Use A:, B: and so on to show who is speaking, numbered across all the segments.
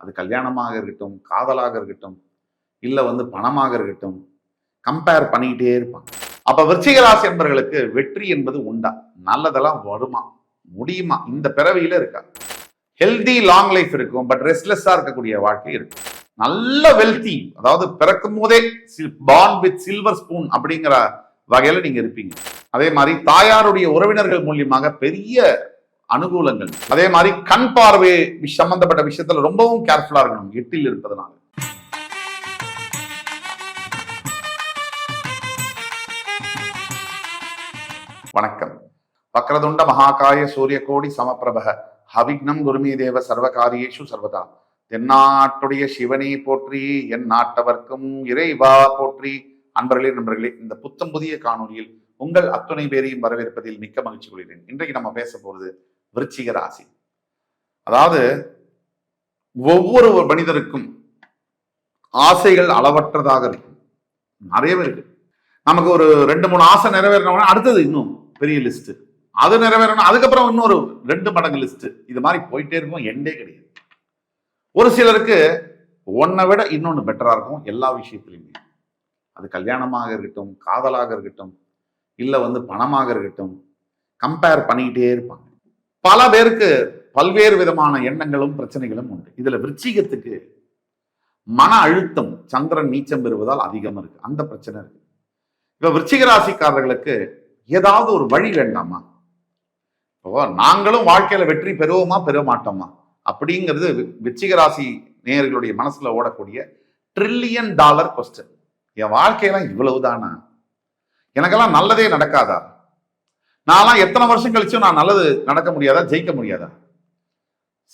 A: அது கல்யாணமாக இருக்கட்டும் காதலாக இருக்கட்டும் இல்லை வந்து பணமாக இருக்கட்டும் கம்பேர் பண்ணிக்கிட்டே இருப்பாங்க. அப்ப விருச்சிக ராசி என்பர்களுக்கு வெற்றி என்பது உண்டா? நல்லதெல்லாம் வருமா? முடியுமா? இந்த பிறவியில இருக்கா? ஹெல்தி லாங் லைஃப் இருக்கும் பட் ரெஸ்ட்லெஸ்ஸா இருக்கக்கூடிய வாழ்க்கை இருக்கும். நல்ல வெல்தி அதாவது பிறக்கும் போதே பார்ன் வித் சில்வர் ஸ்பூன் அப்படிங்கிற வகையில நீங்க இருப்பீங்க. அதே மாதிரி தாயாருடைய உறவினர்கள் மூலியமாக பெரிய அனுகூலங்கள். அதே மாதிரி கண் பார்வை சம்பந்தப்பட்ட விஷயத்துல ரொம்பவும் கேர்ஃபுல்லா இருக்கணும். எட்டில் இருப்பதனால. வணக்கம். வக்ரதுண்ட மகாகாய சூரியகோடி சமப்பிரபக ஹவிக்னம் குருமி தேவ சர்வகாரியேஷு சர்வதா. தென்னாட்டுடைய சிவனை போற்றி என் நாட்டவர்க்கும் இறைவா போற்றி. அன்பர்களே நண்பர்களே இந்த புத்தம் புதிய காணொலியில் உங்கள் அத்துணை பேரையும் வரவேற்பதில் மிக்க மகிழ்ச்சி கொள்கிறேன். இன்றைக்கு நம்ம பேச போகிறது விருச்சிக ராசி. அதாவது ஒவ்வொரு மனிதருக்கும் ஆசைகள் அளவற்றதாக இருக்கும். நிறையவே இருக்கு. நமக்கு ஒரு ரெண்டு மூணு ஆசை நிறைவேறணும் அடுத்தது இன்னும் பெரிய லிஸ்ட் அது நிறைவேறணும் அதுக்கப்புறம் இன்னொரு ரெண்டு மடங்கு லிஸ்ட் இது மாதிரி போயிட்டே இருக்கும் எண்டே கிடையாது. ஒரு சிலருக்கு ஒன்றை விட இன்னொன்று பெட்டரா இருக்கும் எல்லா விஷயத்துலையுமே அது கல்யாணமாக இருக்கட்டும் காதலாக இருக்கட்டும் இல்லை வந்து பணமாக இருக்கட்டும் கம்பேர் பண்ணிக்கிட்டே இருப்பாங்க. பல பேருக்கு பல்வேறு விதமான எண்ணங்களும் பிரச்சனைகளும் உண்டு. இதுல விருச்சிகத்துக்கு மன அழுத்தம் சந்திரன் நீச்சம் பெறுவதால் அதிகம் இருக்கு. அந்த பிரச்சனை இருக்கு. இப்ப விருச்சிக ராசிக்காரர்களுக்கு ஏதாவது ஒரு வழி வேண்டாமா? இப்போ நாங்களும் வாழ்க்கையில வெற்றி பெறுவோமா பெற மாட்டோமா? அப்படிங்கிறது விச்சிக ராசி நேயர்களுடைய மனசுல ஓடக்கூடிய ட்ரில்லியன் டாலர் கொஸ்டின் என் வாழ்க்கையெல்லாம் இவ்வளவுதானா? எனக்கெல்லாம் நல்லதே நடக்காதா? நான்லாம் எத்தனை வருஷம் கழிச்சும் நான் நல்லது நடக்க முடியாதா ஜெயிக்க முடியாதா?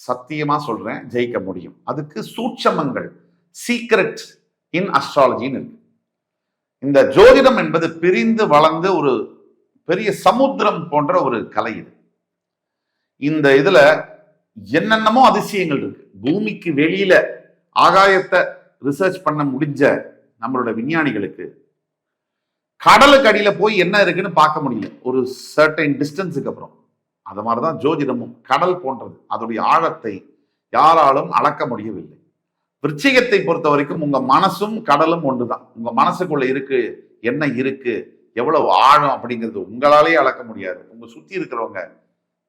A: சத்தியமா சொல்றேன் ஜெயிக்க முடியும். அதுக்கு சூட்சமங்கள் சீக்ரெட் இன் அஸ்ட்ராலஜின்னு இருக்கு. இந்த ஜோதிடம் என்பது பிரிந்து வளர்ந்து ஒரு பெரிய சமுத்திரம் போன்ற ஒரு கலை இது. இந்த இதுல என்னென்னமோ அதிசயங்கள் இருக்கு. பூமிக்கு வெளியில ஆகாயத்தை ரிசர்ச் பண்ண முடிஞ்ச நம்மளோட விஞ்ஞானிகளுக்கு கடலுக்கு அடியில் போய் என்ன இருக்குன்னு பார்க்க முடியல. ஒரு சர்டைன் டிஸ்டன்ஸுக்கு அப்புறம். அது மாதிரிதான் ஜோதிடமும் கடல் போன்றது. அதோடைய ஆழத்தை யாராலும் அளக்க முடியவில்லை. விருச்சிகத்தை பொறுத்த வரைக்கும் உங்க மனசும் கடலும் ஒன்று தான் உங்க மனசுக்குள்ள இருக்கு என்ன இருக்கு எவ்வளவு ஆழம் அப்படிங்கிறது உங்களாலேயே அளக்க முடியாது. உங்க சுத்தி இருக்கிறவங்க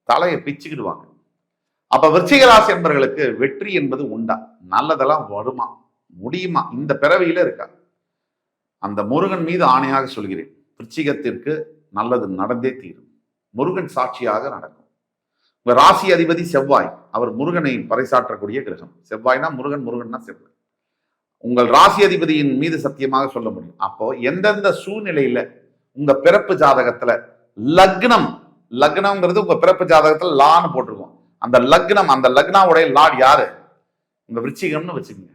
A: தலையை பிச்சுக்கிடுவாங்க. அப்ப விருச்சிக ராசி என்பவர்களுக்கு வெற்றி என்பது உண்டா? நல்லதெல்லாம் வருமா? முடியுமா? இந்த பிறவியில இருக்கா? அந்த முருகன் மீது ஆணையாக சொல்கிறேன் விருச்சிகத்திற்கு நல்லது நடந்தே தீரும். முருகன் சாட்சியாக நடக்கும். உங்க ராசி அதிபதி செவ்வாய் அவர் முருகனை பறைசாற்றக்கூடிய கிரகம். செவ்வாய்னா முருகன் முருகன்னா செவ்வாய். உங்கள் ராசி அதிபதியின் மீது சத்தியமாக சொல்ல முடியும். அப்போ எந்தெந்த சூழ்நிலையில உங்க பிறப்பு ஜாதகத்துல லக்னம் லக்னம்ங்கிறது உங்க பிறப்பு ஜாதகத்துல லான்னு போட்டிருக்கோம். அந்த லக்னம் அந்த லக்னாவுடைய லார்ட் யாரு? உங்க விருச்சிகம்னு வச்சுக்கோங்க.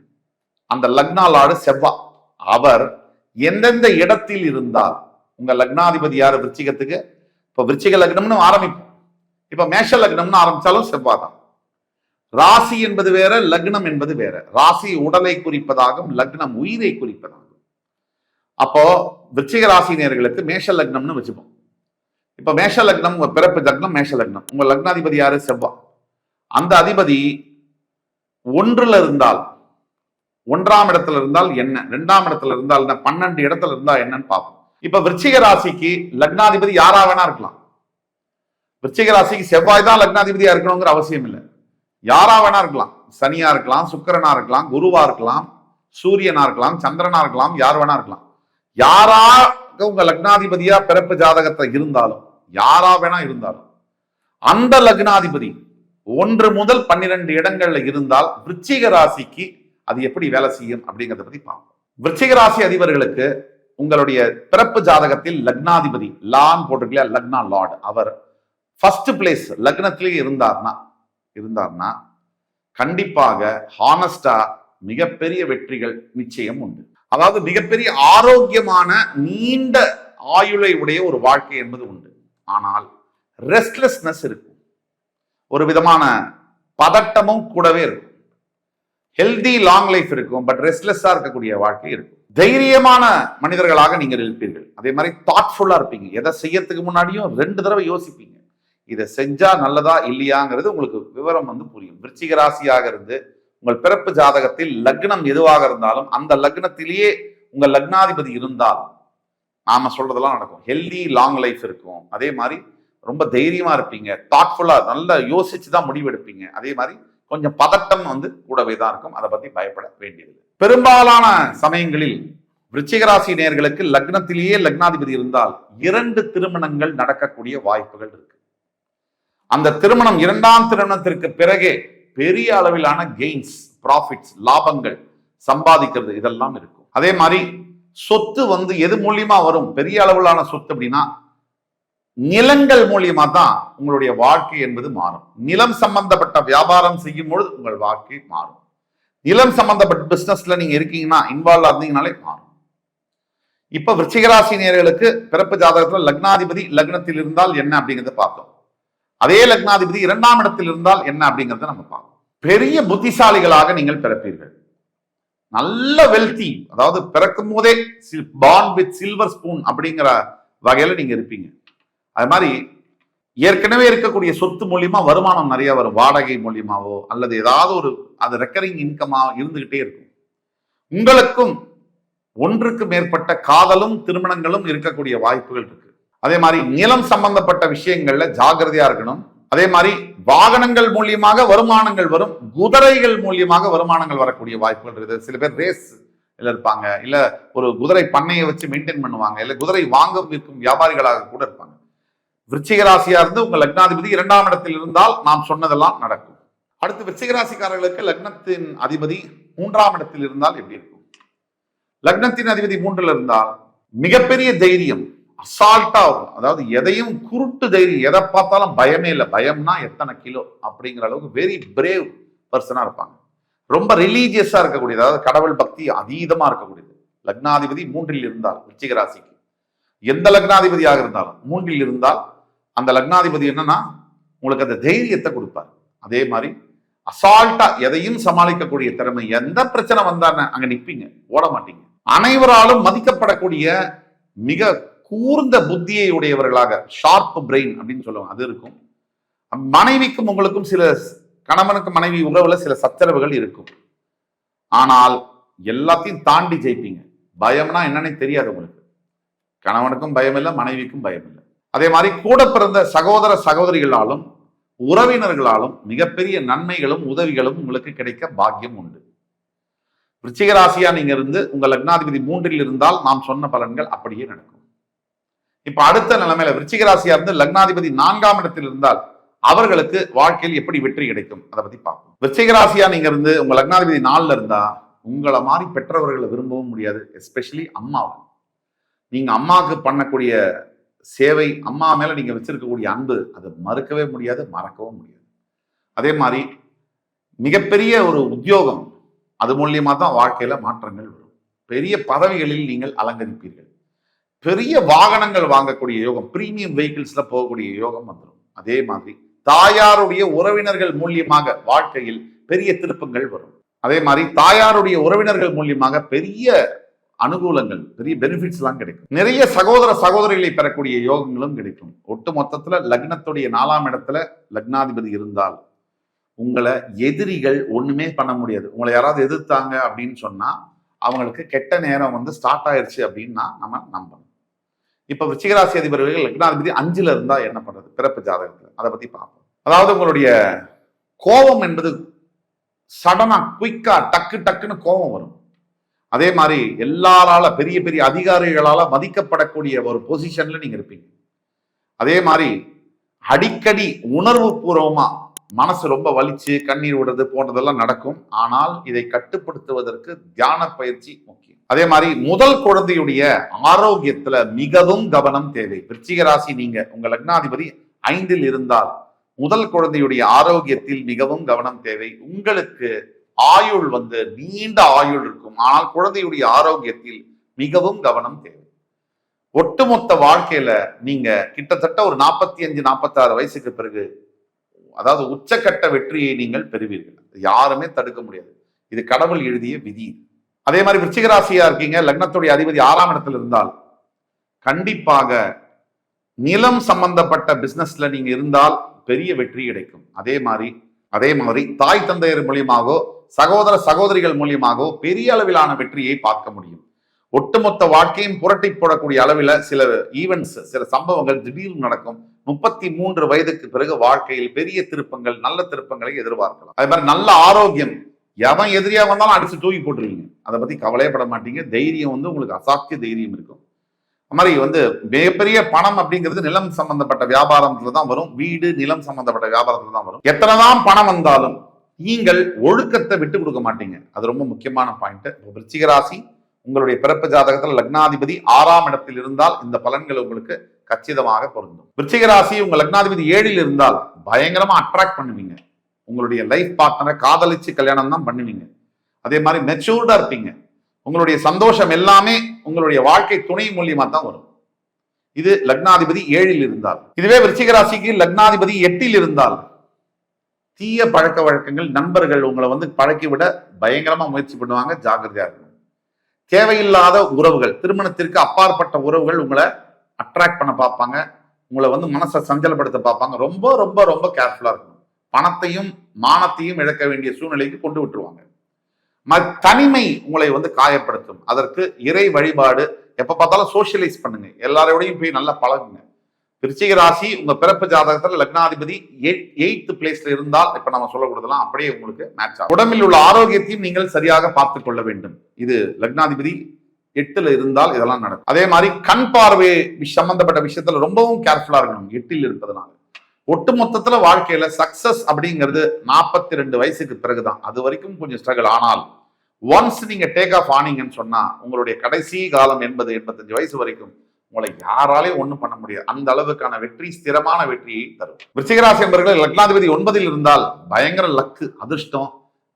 A: அந்த லக்னா லார்டு செவ்வா அவர் எந்தெந்த இடத்தில் இருந்தால் உங்க லக்னாதிபதி யாரு? விருச்சிகத்துக்கு? இப்போ விருச்சிக லக்னம்னு ஆரம்பிப்போம். இப்ப மேஷ லக்னம்னு ஆரம்பிச்சாலும் செவ்வாதான் ராசி என்பது வேற லக்னம் என்பது வேற. ராசி உடலை குறிப்பதாகும் லக்னம் உயிரை குறிப்பதாகும் அப்போ விருச்சிக ராசினியர்களுக்கு மேஷ லக்னம்னு வச்சுப்போம். இப்ப மேஷ லக்னம் உங்க பிறப்பு லக்னம் மேஷ லக்னம். உங்க லக்னாதிபதி யாரு? செவ்வா அந்த அதிபதி ஒன்றுல இருந்தால் ஒன்றாம் இடத்துல இருந்தால் என்ன? ரெண்டாம் இடத்துல இருந்தால் என்ன? பன்னெண்டு இடத்துல இருந்தா என்னன்னு பார்ப்போம். இப்ப விருச்சிக ராசிக்கு லக்னாதிபதி யாரா வேணா இருக்கலாம். விருச்சிக ராசிக்கு செவ்வாய் தான் லக்னாதிபதியா இருக்கணுங்கிற அவசியம் இல்லை. யாரா வேணா இருக்கலாம். சனியா இருக்கலாம் சுக்கரனா இருக்கலாம் குருவா இருக்கலாம் சூரியனா இருக்கலாம் சந்திரனா இருக்கலாம் யார் வேணா இருக்கலாம். யாரா உங்க லக்னாதிபதியா பிறப்பு ஜாதகத்தை இருந்தாலும் யாரா வேணா இருந்தாலும் அந்த லக்னாதிபதி ஒன்று முதல் பன்னிரண்டு இடங்கள்ல இருந்தால் விருச்சிக ராசிக்கு அது எப்படி வேலை செய்யும் அப்படிங்கிறத பத்தி பார்ப்போம். விருச்சிகராசி அதிபர்களுக்கு உங்களுடைய பிறப்பு ஜாதகத்தில் லக்னாதிபதி லான் போட்டிருக்கலையா லக்னா லார்ட். அவர் ஃபர்ஸ்ட் பிளேஸ் லக்னத்திலேயே இருந்தார்னா இருந்தார்னா கண்டிப்பாக ஹானஸ்டா மிகப்பெரிய வெற்றிகள் நிச்சயம் உண்டு. அதாவது மிகப்பெரிய ஆரோக்கியமான நீண்ட ஆயுளை உடைய ஒரு வாழ்க்கை என்பது உண்டு. ஆனால் ரெஸ்ட்லெஸ்னஸ் இருக்கும். ஒரு விதமான பதட்டமும் கூடவே இருக்கும். ஹெல்தி லாங் லைஃப் இருக்கும் பட் ரெஸ்ட்லெஸ்ஸாக இருக்கக்கூடிய வாழ்க்கை இருக்கும். தைரியமான மனிதர்களாக நீங்கள் இருப்பீர்கள். அதே மாதிரி தாட்ஃபுல்லாக இருப்பீங்க. எதை செய்யறதுக்கு முன்னாடியும் ரெண்டு தடவை யோசிப்பீங்க. இதை செஞ்சா நல்லதா இல்லையாங்கிறது உங்களுக்கு விவரம் வந்து புரியும். விருச்சிக ராசியாக இருந்து உங்கள் பிறப்பு ஜாதகத்தில் லக்னம் எதுவாக இருந்தாலும் அந்த லக்னத்திலேயே உங்கள் லக்னாதிபதி இருந்தால் நாம சொல்றதெல்லாம் நடக்கும். ஹெல்தி லாங் லைஃப் இருக்கும். அதே மாதிரி ரொம்ப தைரியமா இருப்பீங்க. தாட்ஃபுல்லா நல்லா யோசிச்சு தான் முடிவெடுப்பீங்க. அதே மாதிரி கொஞ்சம் பதட்டம் வந்து கூடவே தான் இருக்கும். அதை பத்தி பயப்பட வேண்டியது பெரும்பாலான சமயங்களில் விருச்சிகராசி நேர்களுக்கு லக்னத்திலேயே லக்னாதிபதி இருந்தால் இரண்டு திருமணங்கள் நடக்கக்கூடிய வாய்ப்புகள் இருக்கு. அந்த திருமணம் இரண்டாம் திருமணத்திற்கு பிறகே பெரிய அளவிலான கெயின்ஸ் ப்ராஃபிட்ஸ் லாபங்கள் சம்பாதிக்கிறது. இதெல்லாம் இருக்கும். அதே மாதிரி சொத்து வந்து எது மூலியமா வரும்? பெரிய அளவிலான சொத்து அப்படின்னா நிலங்கள் மூலியமா தான் உங்களுடைய வாழ்க்கை என்பது மாறும். நிலம் சம்பந்தப்பட்ட வியாபாரம் செய்யும் பொழுது உங்கள் வாழ்க்கை மாறும். நிலம் சம்பந்தப்பட்ட பிசினஸ்ல நீங்க இருக்கீங்கன்னா இன்வால்வ் இருந்தீங்கனாலே மாறும். இப்ப விருச்சிகராசி நேர்களுக்கு பிறப்பு ஜாதகத்துல லக்னாதிபதி லக்னத்தில் இருந்தால் என்ன அப்படிங்கறத பார்த்தோம். அதே லக்னாதிபதி இரண்டாம் இடத்தில் இருந்தால் என்ன அப்படிங்கறத நம்ம பார்ப்போம் பெரிய புத்திசாலிகளாக நீங்கள் பிறப்பீர்கள். நல்ல வெல்தி அதாவது பிறக்கும் போதே பான் வித் சில்வர் ஸ்பூன் அப்படிங்கிற வகையில நீங்க இருப்பீங்க. அது மாதிரி ஏற்கனவே இருக்கக்கூடிய சொத்து மூலியமா வருமானம் நிறைய வரும். வாடகை மூலியமாவோ அல்லது ஏதாவது ஒரு அது ரெக்கரிங் இன்கமா இருந்துகிட்டே இருக்கும். உங்களுக்கும் ஒன்றுக்கு மேற்பட்ட காதலும் திருமணங்களும் இருக்கக்கூடிய வாய்ப்புகள் இருக்கு. அதே மாதிரி நிலம் சம்பந்தப்பட்ட விஷயங்கள்ல ஜாகிரதையா இருக்கணும். அதே மாதிரி வாகனங்கள் மூலியமாக வருமானங்கள் வரும். குதிரைகள் மூலியமாக வருமானங்கள் வரக்கூடிய வாய்ப்புகள் இருக்குது. சில பேர் ரேஸ் இருப்பாங்க. இல்ல ஒரு குதிரை பண்ணையை வச்சு மெயின்டைன் பண்ணுவாங்க. இல்ல குதிரை வாங்க விற்கும் வியாபாரிகளாக கூட இருப்பாங்க. விருச்சிக ராசியா இருந்து உங்க லக்னாதிபதி இரண்டாம் இடத்தில் இருந்தால் நாம் சொன்னதெல்லாம் நடக்கும். அடுத்து விருச்சிக ராசிக்காரர்களுக்கு லக்னத்தின் அதிபதி மூன்றாம் இடத்தில் இருந்தால் எப்படி இருக்கும்? லக்னத்தின் அதிபதி மூன்றில் இருந்தால் மிகப்பெரிய தைரியம் அசால்ட்டா வரும். அதாவது எதையும் குருட்டு தைரியம் எதை பார்த்தாலும் பயமே இல்லை. பயம்னா எத்தனை கிலோ அப்படிங்கிற அளவுக்கு வெரி பிரேவ் பர்சனா இருப்பாங்க. ரொம்ப ரிலீஜியஸா இருக்கக்கூடியது. அதாவது கடவுள் பக்தி அதீதமா இருக்கக்கூடியது. லக்னாதிபதி மூன்றில் இருந்தால் விருச்சிக ராசிக்கு. எந்த லக்னாதிபதியாக இருந்தாலும் மூன்றில் இருந்தால் அந்த லக்னாதிபதி என்னன்னா உங்களுக்கு அந்த தைரியத்தை கொடுப்பார். அதே மாதிரி அசால்ட்டா எதையும் சமாளிக்கக்கூடிய திறமை எந்த பிரச்சனை வந்தான்னு அங்க நிப்பீங்க ஓட மாட்டீங்க. அனைவராலும் மதிக்கப்படக்கூடிய மிக கூர்ந்த புத்தியை உடையவர்களாக ஷார்ப் பிரெயின் அப்படின்னு சொல்லுவாங்க அது இருக்கும். மனைவிக்கும் உங்களுக்கும் சில கணவனுக்கு மனைவி உறவுல சில சச்சரவுகள் இருக்கும். ஆனால் எல்லாத்தையும் தாண்டி ஜெயிப்பீங்க. பயம்னா என்னன்னு தெரியாது உங்களுக்கு. கணவனுக்கும் பயம் இல்லை மனைவிக்கும் பயம் இல்லை அதே மாதிரி கூட பிறந்த சகோதர சகோதரிகளாலும் உறவினர்களாலும் மிகப்பெரிய நன்மைகளும் உதவிகளும் உங்களுக்கு கிடைக்க பாக்கியம் உண்டு. விருச்சிக ராசியா நீங்க இருந்து உங்க லக்னாதிபதி மூன்றில் இருந்தால் நாம் சொன்ன பலன்கள் அப்படியே நடக்கும். இப்ப அடுத்த நிலைமையில விருச்சிக ராசியா இருந்து லக்னாதிபதி நான்காம் இடத்தில் இருந்தால் அவர்களுக்கு வாழ்க்கையில் எப்படி வெற்றி கிடைக்கும்? அதை பத்தி பார்ப்போம். விருச்சிக ராசியா நீங்க இருந்து உங்க லக்னாதிபதி நாலுல இருந்தா உங்களை மாதிரி பெற்றவர்களை விரும்பவும் முடியாது எஸ்பெஷலி அம்மாவை நீங்க அம்மாவுக்கு பண்ணக்கூடிய சேவை அம்மா மேலே நீங்கள் வச்சிருக்கக்கூடிய அன்பு அது மறுக்கவே முடியாது மறக்கவும் முடியாது. அதே மாதிரி மிகப்பெரிய ஒரு உத்தியோகம் அது மூலியமாக தான் வாழ்க்கையில் மாற்றங்கள் வரும். பெரிய பதவிகளில் நீங்கள் அலங்கரிப்பீர்கள். பெரிய வாகனங்கள் வாங்கக்கூடிய யோகம் பிரீமியம் வெஹிக்கிள்ஸில் போகக்கூடிய யோகம் வந்துடும் அதே மாதிரி தாயாருடைய உறவினர்கள் மூலியமாக வாழ்க்கையில் பெரிய திருப்பங்கள் வரும். அதே மாதிரி தாயாருடைய உறவினர்கள் மூலியமாக பெரிய அனுகூலங்கள் பெரிய பெனிஃபிட்ஸ் எல்லாம் கிடைக்கும். நிறைய சகோதர சகோதரிகளை பெறக்கூடிய யோகங்களும் கிடைக்கும். ஒட்டு மொத்தத்துல லக்னத்துடைய நாலாம் இடத்துல லக்னாதிபதி இருந்தால் உங்களை எதிரிகள் ஒண்ணுமே பண்ண முடியாது. உங்களை யாராவது எதிர்த்தாங்க அப்படின்னு சொன்னா அவங்களுக்கு கெட்ட நேரம் வந்து ஸ்டார்ட் ஆயிருச்சு அப்படின்னா நம்ம நம்பணும். இப்ப விச்சிகராசி அதிபர்கள் லக்னாதிபதி அஞ்சுல இருந்தா என்ன பண்றது? பிறப்பு ஜாதகத்துல. அதை பத்தி பார்ப்போம். அதாவது உங்களுடைய கோபம் என்பது சடனா குயிக்கா டக்கு டக்குன்னு கோபம் வரும். அதே மாதிரி எல்லாரால பெரிய பெரிய அதிகாரிகளால மதிக்கப்படக்கூடிய ஒரு பொசிஷன்ல நீங்க இருப்பீங்க. அதே மாதிரி அடிக்கடி உணர்வு பூர்வமா மனசு ரொம்ப வலிச்சு கண்ணீர் விடுறது போன்றதெல்லாம் நடக்கும். ஆனால் இதை கட்டுப்படுத்துவதற்கு தியான பயிற்சி முக்கியம். அதே மாதிரி முதல் குழந்தையுடைய ஆரோக்கியத்துல மிகவும் கவனம் தேவை. விருச்சிக ராசி நீங்க உங்க லக்னாதிபதி ஐந்தில் இருந்தால் முதல் குழந்தையுடைய ஆரோக்கியத்தில் மிகவும் கவனம் தேவை. உங்களுக்கு ஆயுள் வந்து நீண்ட ஆயுள் இருக்கும். ஆனால் குழந்தையுடைய ஆரோக்கியத்தில் மிகவும் கவனம் தேவை. ஒட்டுமொத்த வாழ்க்கையில நீங்க கிட்டத்தட்ட ஒரு நாற்பத்தி அஞ்சு நாற்பத்தாறு வயசுக்கு பிறகு அதாவது உச்சக்கட்ட வெற்றியை நீங்கள் பெறுவீர்கள். யாருமே தடுக்க முடியாது. இது கடவுள் எழுதிய விதி. அதே மாதிரி விருச்சிகராசியா இருக்கீங்க லக்னத்துடைய அதிபதி ஆறாம் இடத்துல இருந்தால் கண்டிப்பாக நிலம் சம்பந்தப்பட்ட பிசினஸ்ல நீங்க இருந்தால் பெரிய வெற்றி கிடைக்கும். அதே மாதிரி அதே மாதிரி தாய் தந்தையர் மூலியமாகவோ சகோதர சகோதரிகள் மூலியமாகவோ பெரிய அளவிலான வெற்றியை பார்க்க முடியும். ஒட்டுமொத்த வாழ்க்கையும் புரட்டி போடக்கூடிய அளவில் சில ஈவெண்ட்ஸ் சில சம்பவங்கள் திடீர்னு நடக்கும். முப்பத்தி மூன்று வயதுக்கு பிறகு வாழ்க்கையில் பெரிய திருப்பங்கள் நல்ல திருப்பங்களை எதிர்பார்க்கலாம். அதே மாதிரி நல்ல ஆரோக்கியம். எவன் எதிரியா வந்தாலும் அடிச்சு தூக்கி போட்டுருவீங்க. அதை பத்தி கவலையப்பட மாட்டீங்க. தைரியம் வந்து உங்களுக்கு அசாத்திய தைரியம் இருக்கும். மாதிரி வந்து மிகப்பெரிய பணம் அப்படிங்கிறது நிலம் சம்பந்தப்பட்ட வியாபாரத்துல தான் வரும். வீடு நிலம் சம்பந்தப்பட்ட வியாபாரத்துல தான் வரும். எத்தனைதான் பணம் வந்தாலும் நீங்கள் ஒழுக்கத்தை விட்டு கொடுக்க மாட்டீங்க. அது ரொம்ப முக்கியமான பாயிண்ட் விருச்சிக ராசி உங்களுடைய பிறப்பு ஜாதகத்தில் லக்னாதிபதி ஆறாம் இடத்தில் இருந்தால் இந்த பலன்கள் உங்களுக்கு கச்சிதமாக பொருந்தும். விருச்சிக ராசி உங்க லக்னாதிபதி ஏழில் இருந்தால் பயங்கரமா அட்ராக்ட் பண்ணுவீங்க. உங்களுடைய லைஃப் பார்ட்னரை காதலிச்சு கல்யாணம் தான் பண்ணுவீங்க. அதே மாதிரி மெச்சூர்டா இருப்பீங்க. உங்களுடைய சந்தோஷம் எல்லாமே உங்களுடைய வாழ்க்கை துணை மூலியமா தான் வரும். இது லக்னாதிபதி ஏழில் இருந்தால். இதுவே விருச்சிக ராசிக்கு லக்னாதிபதி எட்டில் இருந்தால். தீய பழக்க வழக்கங்கள் நண்பர்கள் உங்களை வந்து பழக்கி விட பயங்கரமா முயற்சி பண்ணுவாங்க ஜாகிரதையா இருக்கணும். தேவையில்லாத உறவுகள் திருமணத்திற்கு அப்பாற்பட்ட உறவுகள் உங்களை அட்ராக்ட் பண்ண பார்ப்பாங்க. உங்களை வந்து மனசை சஞ்சலப்படுத்த பார்ப்பாங்க. ரொம்ப ரொம்ப ரொம்ப கேர்ஃபுல்லா இருக்கணும். பணத்தையும் மானத்தையும் இழக்க வேண்டிய சூழ்நிலைக்கு கொண்டு விட்டுருவாங்க. தனிமை உங்களை வந்து காயப்படுத்தும். அதற்கு இறை வழிபாடு எப்ப பார்த்தாலும் சோஷியலைஸ் பண்ணுங்க. எல்லாரோடையும் போய் நல்லா பழகுங்க. விருச்சிக ராசி உங்க பிறப்பு ஜாதகத்துல லக்னாதிபதி எயித்து பிளேஸ்ல இருந்தால் இப்ப நம்ம சொல்லக்கூடதெல்லாம் அப்படியே உங்களுக்கு மேட்ச் ஆகும். உடம்பில் உள்ள ஆரோக்கியத்தையும் நீங்கள் சரியாக பார்த்துக் கொள்ள வேண்டும். இது லக்னாதிபதி எட்டுல இருந்தால் இதெல்லாம் நடக்கும். அதே மாதிரி கண் பார்வை சம்பந்தப்பட்ட விஷயத்துல ரொம்பவும் கேர்ஃபுல்லா இருக்கணும். எட்டில் இருப்பதனால. ஒட்டுமொத்தத்துல வாழ்க்கையில சக்சஸ் அப்படிங்கிறது நாற்பத்தி ரெண்டு வயசுக்கு பிறகுதான். அது வரைக்கும் கொஞ்சம் ஸ்ட்ரகிள் ஆனால் ஒன்ஸ் நீங்க டேக் ஆஃப் ஆனீங்கன்னு சொன்னா உங்களுடைய கடைசி காலம் எண்பது எண்பத்தஞ்சு வயசு வரைக்கும் உங்களை யாராலையும் ஒன்றும் பண்ண முடியாது. அந்த அளவுக்கான வெற்றி ஸ்திரமான வெற்றியை தரும். விருச்சிகராசி என்பர்கள் லக்னாதிபதி ஒன்பதில் இருந்தால் பயங்கர லக்கு அதிர்ஷ்டம்.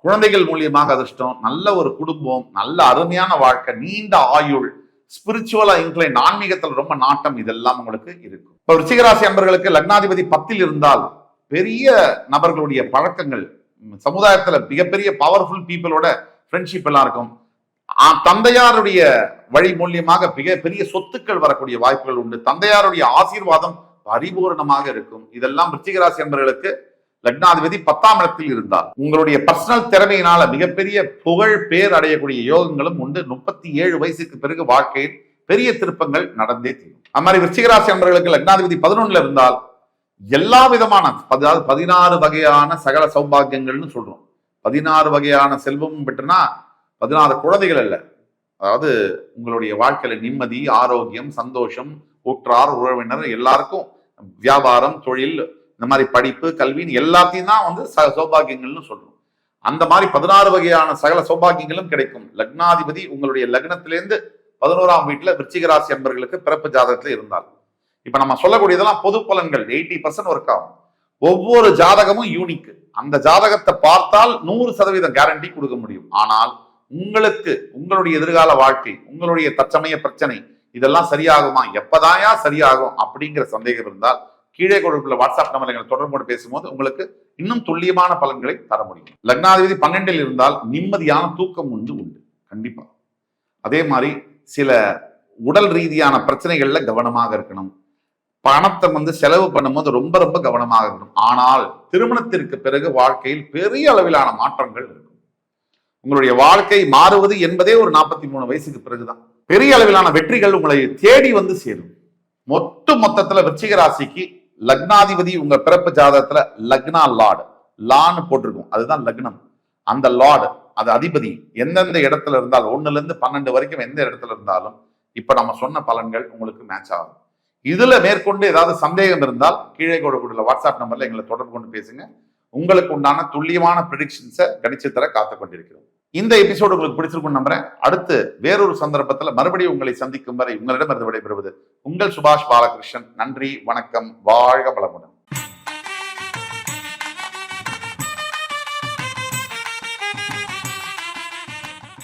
A: குழந்தைகள் மூலியமாக அதிர்ஷ்டம். நல்ல ஒரு குடும்பம் நல்ல அருமையான வாழ்க்கை நீண்ட ஆயுள். ஸ்பிரிச்சுவலா இன்க்ளைன் ஆன்மீகத்தில் ரொம்ப நாட்டம் இதெல்லாம் உங்களுக்கு இருக்கும். இப்போ ரிச்சிகராசி அன்பர்களுக்கு லக்னாதிபதி பத்தில் இருந்தால் பெரிய நபர்களுடைய பழக்கங்கள் சமுதாயத்தில் சமுதாயத்துல மிகப்பெரிய பவர்ஃபுல் பீப்புளோட ஃப்ரெண்ட்ஷிப் எல்லாம் இருக்கும். தந்தையாருடைய வழி மூலியமாக மிக பெரிய சொத்துக்கள் வரக்கூடிய வாய்ப்புகள் உண்டு. தந்தையாருடைய ஆசீர்வாதம் பரிபூர்ணமாக இருக்கும். இதெல்லாம் விருச்சிகராசி அன்பர்களுக்கு லக்னாதிபதி பத்தாம் இடத்தில் இருந்தார். உங்களுடைய பர்சனல் திறமையினால மிகப்பெரிய புகழ் பேர் அடையக்கூடிய யோகங்களும் உண்டு. முப்பத்தி ஏழு வயசுக்கு பிறகு வாழ்க்கையில் பெரிய திருப்பங்கள் நடந்தே தீரும். அது மாதிரி விருச்சிகராசி அன்பர்களுக்கு லக்னாதிபதி பதினொன்னுல இருந்தால் எல்லா விதமான அதாவது பதினாறு வகையான சகல சௌபாகியங்கள்னு சொல்றோம். பதினாறு வகையான செல்வமும் பெற்றுனா பதினாறு குழந்தைகள் அல்ல. அதாவது உங்களுடைய வாழ்க்கையில நிம்மதி ஆரோக்கியம் சந்தோஷம் உற்றார் உறவினர் எல்லாருக்கும் வியாபாரம் தொழில் இந்த மாதிரி படிப்பு கல்வின்னு எல்லாத்தையும் தான் வந்து ச- சௌபாகியங்கள்னு சொல்றோம். அந்த மாதிரி பதினாறு வகையான சகல சௌபாகியங்களும் கிடைக்கும். லக்னாதிபதி உங்களுடைய லக்னத்திலேருந்து பதினோராம் வீட்டில் விருச்சிக ராசி அன்பர்களுக்கு பிறப்பு ஜாதகத்தில் இருந்தால். இப்ப நம்ம சொல்லக்கூடியதெல்லாம் பொது பலன்கள். எயிட்டி பர்சன்ட் ஒர்க் ஆகும். ஒவ்வொரு ஜாதகமும் யூனிக் அந்த ஜாதகத்தை பார்த்தால் நூறு சதவீதம் கேரண்டி கொடுக்க முடியும். ஆனால் உங்களுக்கு உங்களுடைய எதிர்கால வாழ்க்கை உங்களுடைய தற்சமய பிரச்சனை இதெல்லாம் சரியாகுமா? எப்பதாயா சரியாகும்? அப்படிங்கிற சந்தேகம் இருந்தால் கீழே கொடுக்குள்ள வாட்ஸ்அப் நம்பர் எங்களை தொடர்பு கொண்டு பேசும்போது உங்களுக்கு இன்னும் துல்லியமான பலன்களை தர முடியும். லக்னாதிபதி பன்னெண்டில் இருந்தால் நிம்மதியான தூக்கம் உண்டு உண்டு. கண்டிப்பா. அதே மாதிரி சில உடல் ரீதியான பிரச்சனைகள்ல கவனமாக இருக்கணும். பணத்தை வந்து செலவு பண்ணும்போது ரொம்ப ரொம்ப கவனமாக இருக்கணும். ஆனால் திருமணத்திற்கு பிறகு வாழ்க்கையில் பெரிய அளவிலான மாற்றங்கள் இருக்கும். உங்களுடைய வாழ்க்கை மாறுவது என்பதே ஒரு நாற்பத்தி மூணு வயசுக்கு பிறகுதான். பெரிய அளவிலான வெற்றிகள் உங்களை தேடி வந்து சேரும். மொத்த மொத்தத்துல விருச்சிக ராசிக்கு லக்னாதிபதி உங்க பிறப்பு ஜாதகத்துல லக்னா லார்டு. லான்னு போட்டிருக்கும். அதுதான் லக்னம். அந்த லார்டு அது அதிபதி எந்தெந்த இடத்துல இருந்தாலும் ஒன்னுல இருந்து பன்னெண்டு வரைக்கும் எந்த இடத்துல இருந்தாலும் இப்ப நம்ம சொன்ன பலன்கள் உங்களுக்கு மேட்ச் ஆகும். இதுல மேற்கொண்டு ஏதாவது சந்தேகம் இருந்தால் கீழே கொடுக்கக்கூடிய வாட்ஸ்அப் நம்பர்ல எங்களை தொடர்பு கொண்டு பேசுங்க. உங்களுக்கு உண்டான துல்லியமான ப்ரிடிக்ஷன்ஸை கணிச்சு தர காத்து கொண்டிருக்கிறோம். இந்த எபிசோடு உங்களுக்கு பிடிச்சிருக்கும் நம்புறேன். அடுத்து வேறொரு சந்தர்ப்பத்துல மறுபடியும் உங்களை சந்திக்கும் வரை உங்களிடமிருந்து விடைபெறுவது உங்கள் சுபாஷ் பாலகிருஷ்ணன். நன்றி வணக்கம் வாழ்க பலமுடன்